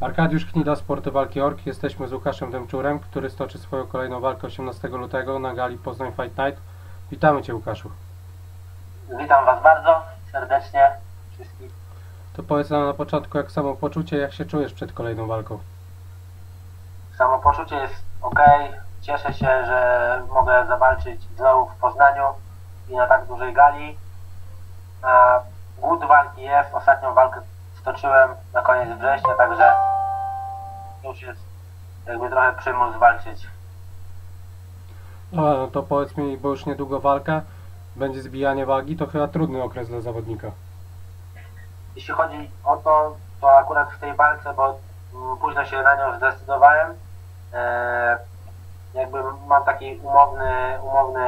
Arkadiusz Knida, Sporty Walki Ork. Jesteśmy z Łukaszem Demczurem, który stoczy swoją kolejną walkę 18 lutego na gali Poznań Fight Night. Witamy Cię Łukaszu. Witam Was bardzo serdecznie wszystkich. To powiedz nam na początku jak samopoczucie, jak się czujesz przed kolejną walką. Samopoczucie jest ok. Cieszę się, że mogę zawalczyć znowu w Poznaniu i na tak dużej gali. Głód walki jest. Ostatnią walkę stoczyłem koniec września, także już jest jakby trochę przymus walczyć. A, no to powiedz mi, bo już niedługo walka, będzie zbijanie wagi, to chyba trudny okres dla zawodnika. Jeśli chodzi o to, to akurat w tej walce, bo mm, późno się na nią zdecydowałem, e, jakby mam taki umowny, umowny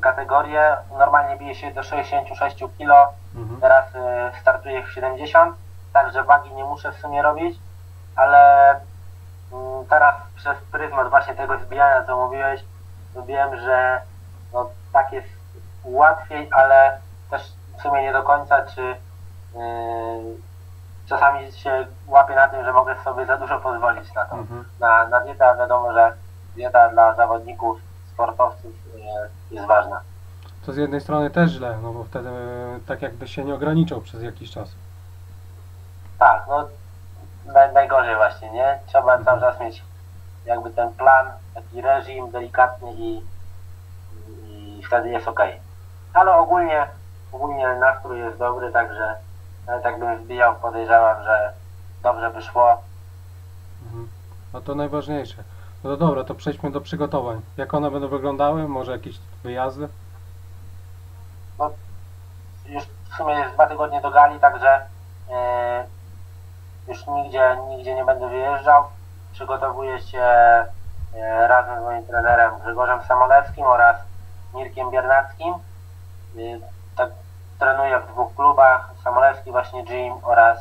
kategorię. Normalnie bije się do 66 kg, Mhm. teraz y, startuję w 70, także wagi nie muszę w sumie robić, ale mm, teraz przez pryzmat właśnie tego zbijania, co mówiłeś, wiem, że no, tak jest łatwiej, ale też w sumie nie do końca, czy yy, czasami się łapię na tym, że mogę sobie za dużo pozwolić na to. Mhm. Na, na dietę wiadomo, że dieta dla zawodników, sportowców yy, jest ważna. To z jednej strony też źle, no bo wtedy e, tak jakby się nie ograniczał przez jakiś czas. Tak, no naj, najgorzej właśnie, nie? Trzeba cały czas mieć jakby ten plan, taki reżim delikatny i, i wtedy jest ok. Ale ogólnie, ogólnie nastrój jest dobry, także nawet jakbym wbijał, podejrzewam, że dobrze by szło. Mhm. No to najważniejsze. No dobra, to przejdźmy do przygotowań. Jak one będą wyglądały? Może jakieś wyjazdy? Już w sumie jest dwa tygodnie do gali, także e, już nigdzie, nigdzie nie będę wyjeżdżał. Przygotowuję się e, razem z moim trenerem Grzegorzem Samolewskim oraz Mirkiem Biernackim. E, tak trenuję w dwóch klubach, Samolewski właśnie Gym oraz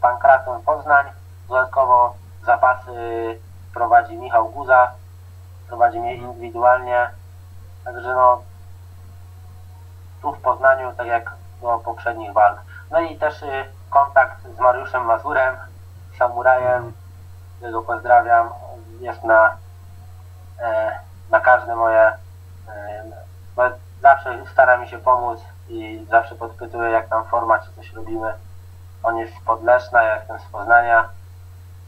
Pankraton Poznań. Dodatkowo zapasy prowadzi Michał Guza, prowadzi mnie indywidualnie. Także no, tu w Poznaniu, tak jak do poprzednich walk. No i też y, kontakt z Mariuszem Mazurem, samurajem, którego pozdrawiam, jest na, e, na każde moje, e, no, zawsze stara mi się pomóc i zawsze podpytuje jak tam forma, czy coś robimy. On jest z Podleszna, ja jestem z Poznania.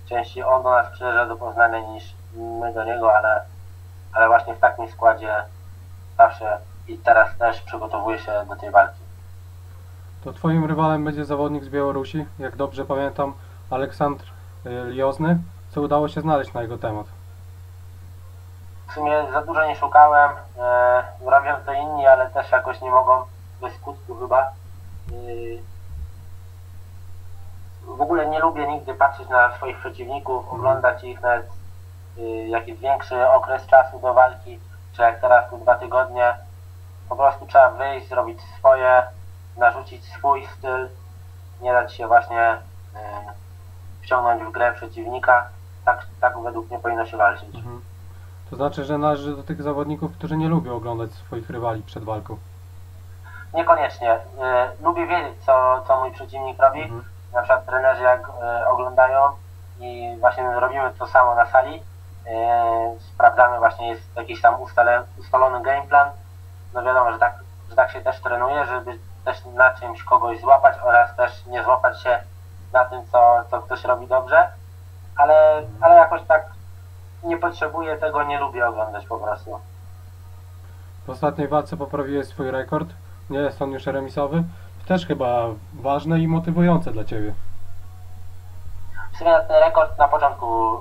Częściej on do nas przyjeżdża do Poznania niż my do niego, ale, ale właśnie w takim składzie zawsze i teraz też przygotowuję się do tej walki. To twoim rywalem będzie zawodnik z Białorusi, jak dobrze pamiętam, Aleksandr y, Liozny. Co udało się znaleźć na jego temat? W sumie za dużo nie szukałem, e, robią to inni, ale też jakoś nie mogą bez skutku chyba. W ogóle nie lubię nigdy patrzeć na swoich przeciwników, oglądać ich nawet yy, jak jest większy okres czasu do walki, czy jak teraz tu dwa tygodnie. Po prostu trzeba wyjść, zrobić swoje, narzucić swój styl, nie dać się właśnie yy, wciągnąć w grę przeciwnika. Tak, tak według mnie powinno się walczyć. Mhm. To znaczy, że należy do tych zawodników, którzy nie lubią oglądać swoich rywali przed walką. Niekoniecznie. Y, lubię wiedzieć, co, co mój przeciwnik robi. Mhm. Na przykład trenerzy jak y, oglądają i właśnie robimy to samo na sali. y, sprawdzamy właśnie, jest jakiś tam ustale, ustalony game plan. No wiadomo, że tak, że tak się też trenuje, żeby też na czymś kogoś złapać oraz też nie złapać się na tym, co, co ktoś robi dobrze. Ale, ale jakoś tak nie potrzebuję tego, nie lubię oglądać po prostu. W ostatniej walce poprawiłeś swój rekord. Nie jest on już remisowy. Też chyba ważne i motywujące dla Ciebie. W sumie ten rekord na początku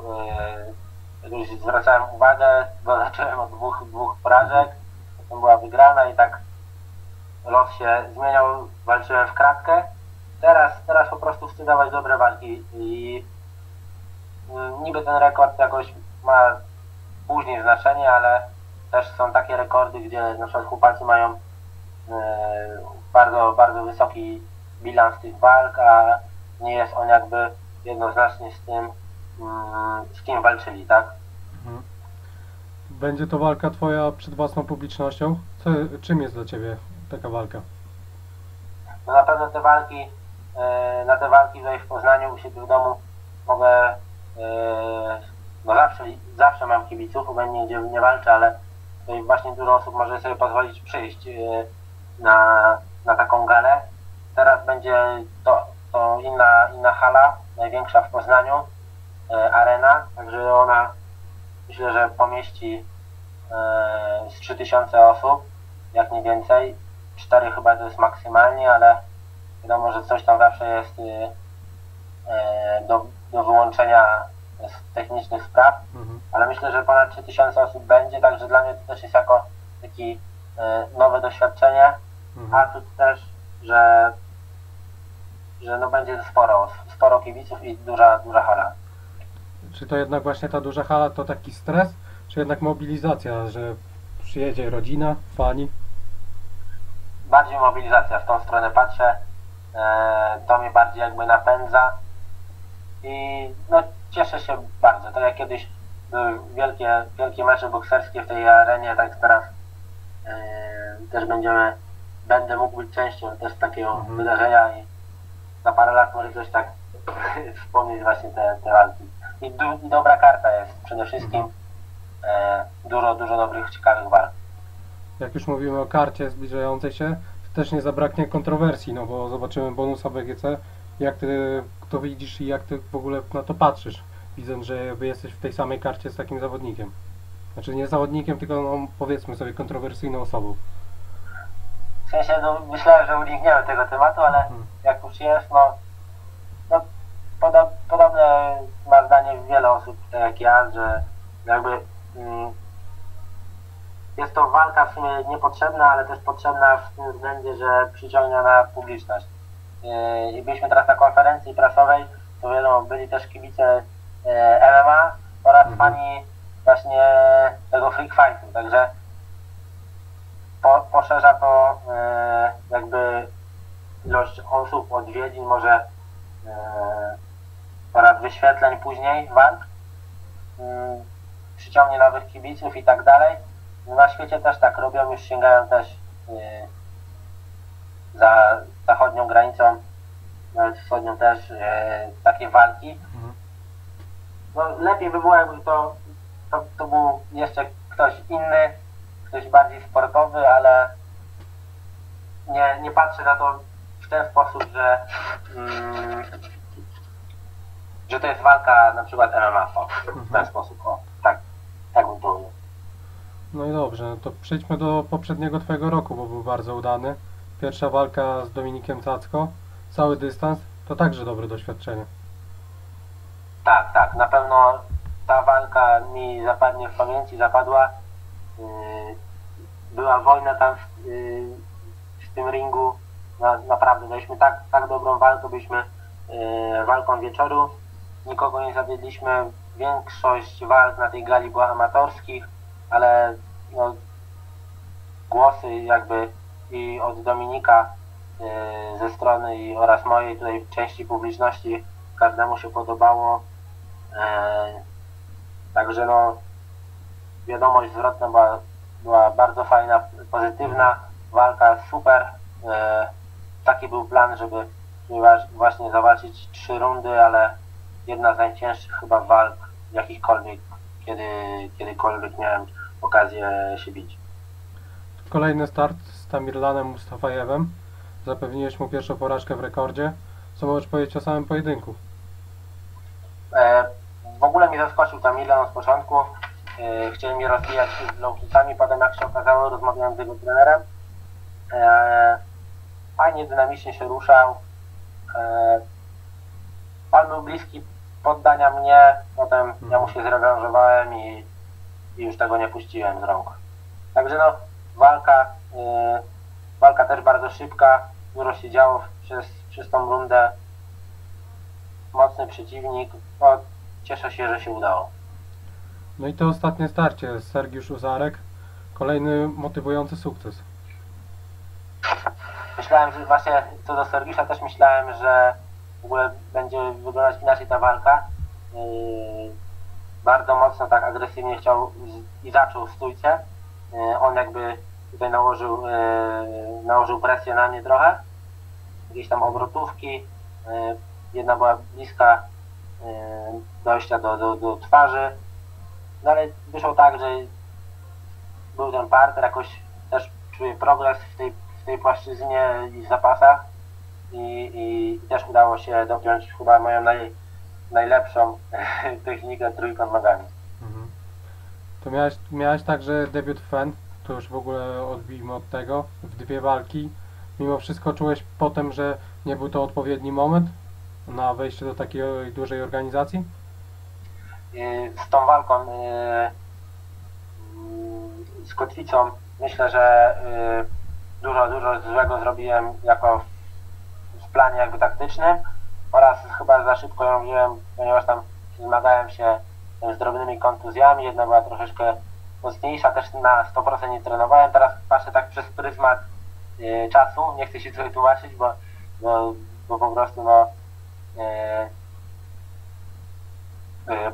yy, już zwracałem uwagę, bo zacząłem od dwóch, dwóch porażek, potem była wygrana i tak los się zmieniał, walczyłem w kratkę. Teraz, teraz po prostu chcę dawać dobre walki i yy, niby ten rekord jakoś ma później znaczenie, ale też są takie rekordy, gdzie na przykład chłopacy mają yy, bardzo, bardzo wysoki bilans tych walk, a nie jest on jakby jednoznacznie z tym, mm, z kim walczyli, tak? Mhm. Będzie to walka Twoja przed własną publicznością. Co, czym jest dla Ciebie taka walka? No na pewno te walki e, na te walki tutaj w Poznaniu u siebie w domu mogę, e, no zawsze, zawsze mam kibiców, obojętnie gdzie nie walczę, ale tutaj właśnie dużo osób może sobie pozwolić przyjść e, na, na taką galę. Teraz będzie to, to inna, inna hala, największa w Poznaniu, e, arena, także ona myślę, że pomieści e, z 3000 osób, jak nie więcej. 4 chyba to jest maksymalnie, ale wiadomo, że coś tam zawsze jest e, do, do wyłączenia z technicznych spraw, Mhm. ale myślę, że ponad 3000 osób będzie, także dla mnie to też jest jako taki nowe doświadczenie, Mhm. a tu też, że, że no będzie sporo, sporo kibiców i duża, duża hala. Czy to jednak właśnie ta duża hala to taki stres, czy jednak mobilizacja, że przyjedzie rodzina, fani? bardziej mobilizacja, w tą stronę patrzę, e, to mnie bardziej jakby napędza i no cieszę się bardzo, tak jak kiedyś były wielkie, wielkie mecze bokserskie w tej arenie, tak teraz e, też będziemy, będę mógł być częścią też takiego Mhm. wydarzenia i za parę lat może coś tak wspomnieć właśnie te, te walki. I, du, I dobra karta jest przede wszystkim, e, dużo, dużo dobrych, ciekawych walk. Jak już mówimy o karcie zbliżającej się, to też nie zabraknie kontrowersji, no bo zobaczymy bonusa BGC. Jak ty to widzisz i jak ty w ogóle na to patrzysz, widząc, że wy jesteś w tej samej karcie z takim zawodnikiem? Znaczy nie zawodnikiem, tylko no, powiedzmy sobie kontrowersyjną osobą. W sensie, no, myślałem, że unikniemy tego tematu, ale Mhm. jak już jest, no, no podo, podobne ma zdanie wiele osób, tak jak ja, że jakby mm, jest to walka w sumie niepotrzebna, ale też potrzebna w tym względzie, że przyciąga na publiczność. Yy, I byliśmy teraz na konferencji prasowej, to wiadomo, byli też kibice e, MMA oraz Mhm. fani właśnie tego freak fightu, także poszerza to e, jakby ilość osób, odwiedzin, może e, oraz wyświetleń później walk, mm, przyciągnie nowych kibiców i tak dalej. Na świecie też tak robią, już sięgają też e, za zachodnią granicą, nawet wschodnią też e, takie walki. Mhm. No lepiej by było, jakby to, to, to był jeszcze ktoś inny, ktoś bardziej sportowy, ale nie, nie patrzę na to w ten sposób, że, mm, że to jest walka na przykład MMA, o, w ten sposób, o, tak, tak bym to. No i dobrze, no to przejdźmy do poprzedniego twojego roku, bo był bardzo udany. Pierwsza walka z Dominikiem Cacko, cały dystans, to także dobre doświadczenie. Tak, tak, na pewno ta walka mi zapadnie w pamięci, zapadła. Yy, Była wojna tam w, yy, w tym ringu. Na, naprawdę, daliśmy tak, tak dobrą walkę, byliśmy yy, walką wieczoru. Nikogo nie zawiedliśmy. Większość walk na tej gali była amatorskich, ale no, głosy jakby i od Dominika ze strony i oraz mojej tutaj części publiczności każdemu się podobało. E, Także no wiadomość zwrotna była, była bardzo fajna, pozytywna, walka super. E, Taki był plan, żeby, właśnie zawalczyć trzy rundy, ale jedna z najcięższych chyba walk jakichkolwiek, kiedy, kiedykolwiek miałem okazję się bić. Kolejny start z Tamirlanem Mustafajewem. Zapewniłeś mu pierwszą porażkę w rekordzie. Co możesz powiedzieć o samym pojedynku? E, w ogóle mnie zaskoczył tam Milan z początku. E, chcieli mnie rozbijać z low kickami, potem jak się okazało, rozmawiałem z jego trenerem. E, fajnie, dynamicznie się ruszał. E, on był bliski poddania mnie, potem ja mu się zrewanżowałem i, i już tego nie puściłem z rąk. Także no, walka, walka też bardzo szybka, dużo się działo przez, przez tą rundę mocny przeciwnik. Cieszę się, że się udało. No i to ostatnie starcie, Sergiusz Uzarek. Kolejny motywujący sukces. Myślałem, że właśnie co do Sergiusza też myślałem, że w ogóle będzie wyglądać inaczej ta walka. Yy, bardzo mocno tak agresywnie chciał i zaczął stójce. Yy, on jakby tutaj nałożył, yy, nałożył presję na mnie trochę. Jakieś tam obrotówki, Jedna była bliska dojścia do, do, do twarzy. No ale wyszło tak, że był ten parter, jakoś też czuję progres w tej, w tej płaszczyźnie i zapasach i, i też udało się dopiąć chyba moją naj, najlepszą technikę trójkąt nogami. Mhm. To miałeś, miałeś także debiut w FEN, to już w ogóle odbijmy od tego, w dwie walki. Mimo wszystko czułeś potem, że nie był to odpowiedni moment na wejście do takiej dużej organizacji? Y, z tą walką y, z kotwicą myślę, że y, dużo, dużo złego zrobiłem jako w, planie jakby taktycznym oraz chyba za szybko ją wziąłem, ponieważ tam zmagałem się z drobnymi kontuzjami, jedna była troszeczkę mocniejsza, też na 100% nie trenowałem, teraz patrzę tak przez pryzmat czasu, nie chcę się tutaj tłumaczyć, bo, bo, bo po prostu no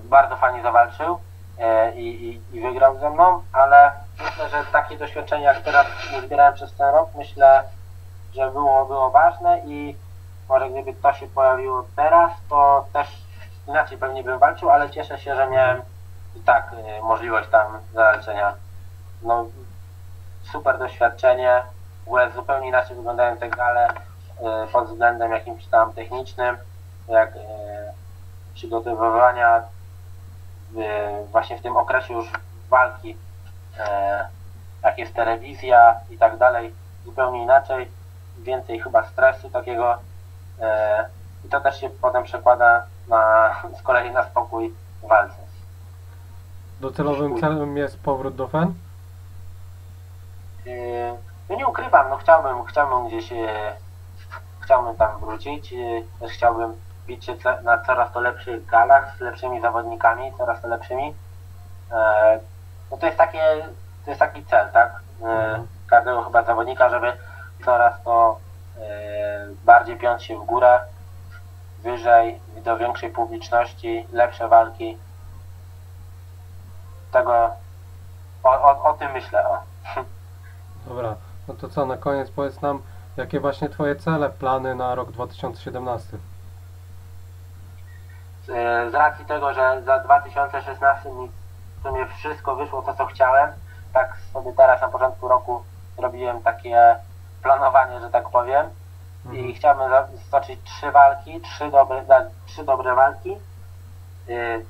bardzo fajnie zawalczył e, i, i, i wygrał ze mną, ale myślę, że takie doświadczenie jak teraz zbierałem przez ten rok, myślę, że było, było ważne i może gdyby to się pojawiło teraz, to też inaczej pewnie bym walczył, ale cieszę się, że miałem i tak y, możliwość tam zawalczenia. No, super doświadczenie, w ogóle zupełnie inaczej wyglądają te gale pod względem jakimś tam technicznym, jak przygotowywania y, właśnie w tym okresie już walki, y, jak jest telewizja i tak dalej, zupełnie inaczej, więcej chyba stresu takiego y, i to też się potem przekłada na, z kolei na spokój w walce. Docelowym celem jest powrót do FEN? Yy, No nie ukrywam, no chciałbym, chciałbym gdzieś, yy, chciałbym tam wrócić, yy, też chciałbym ce- na coraz to lepszych galach z lepszymi zawodnikami, coraz to lepszymi. Yy, No to jest takie, to jest taki cel, tak? Yy, Każdego chyba zawodnika, żeby coraz to yy, bardziej piąć się w górę, wyżej, do większej publiczności, lepsze walki. Tego, o, o, o tym myślę, o. Dobra, no to co, na koniec powiedz nam, jakie właśnie Twoje cele, plany na rok 2017? Z racji tego, że za 2016 mi w sumie wszystko wyszło to, co chciałem, tak sobie teraz na początku roku robiłem takie planowanie, że tak powiem. I chciałbym za- stoczyć trzy walki, trzy dobre, trzy dobre walki. Y,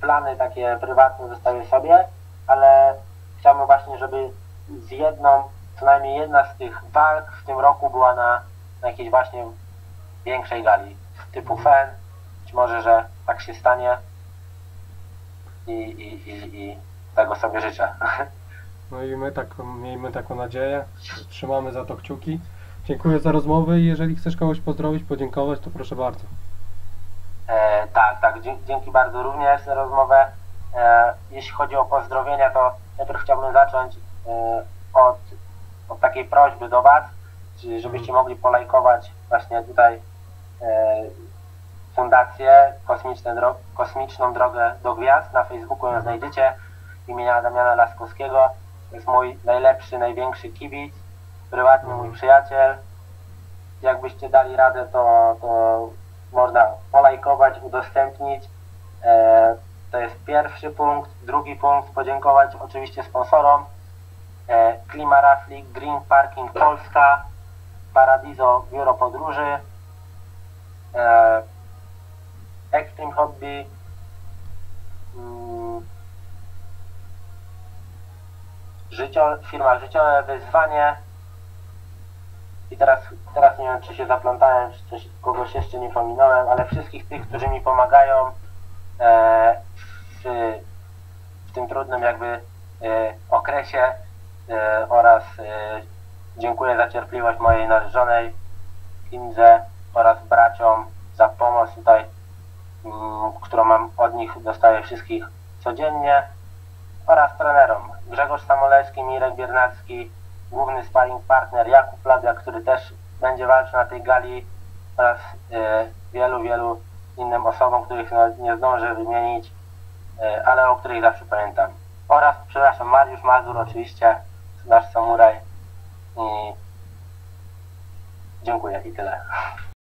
Plany takie prywatne zostawię sobie, ale chciałbym właśnie, żeby z jedną, co najmniej jedna z tych walk w tym roku była na, na jakiejś właśnie większej gali, typu FEN, być może, że tak się stanie i, i, i, i tego sobie życzę. No i my tak, miejmy taką nadzieję, trzymamy za to kciuki. Dziękuję za rozmowę i jeżeli chcesz kogoś pozdrowić, podziękować, to proszę bardzo. E, tak, tak, dzięki bardzo również za rozmowę. E, jeśli chodzi o pozdrowienia, to najpierw chciałbym zacząć e, od, od takiej prośby do Was, żebyście mogli polajkować właśnie tutaj e, fundację Dro- Kosmiczną Drogę do Gwiazd. Na Facebooku ją znajdziecie imienia Damiana Laskowskiego. To jest mój najlepszy, największy kibic, prywatny mój przyjaciel. Jakbyście dali radę, to, to można polajkować, udostępnić. E, to jest pierwszy punkt. Drugi punkt, podziękować oczywiście sponsorom. E, Klima Raflik, Green Parking Polska, Paradiso Biuro Podróży, e, Extreme Hobby, mm, życio, firma Życiowe Wyzwanie. I teraz, teraz nie wiem, czy się zaplątałem, czy coś, kogoś jeszcze nie pominąłem, ale wszystkich tych, którzy mi pomagają e, w, w tym trudnym jakby e, okresie e, oraz e, dziękuję za cierpliwość mojej narzeczonej Indze oraz braciom za pomoc tutaj, mm, którą mam od nich, dostaję wszystkich codziennie oraz trenerom Grzegorz Samolewski, Mirek Biernacki, główny sparring partner Jakub Labia, który też będzie walczył na tej gali oraz e, wielu, wielu innym osobom, których no, nie zdążę wymienić, e, ale o których zawsze pamiętam. Oraz, przepraszam, Mariusz Mazur oczywiście, nasz samuraj i dziękuję i tyle.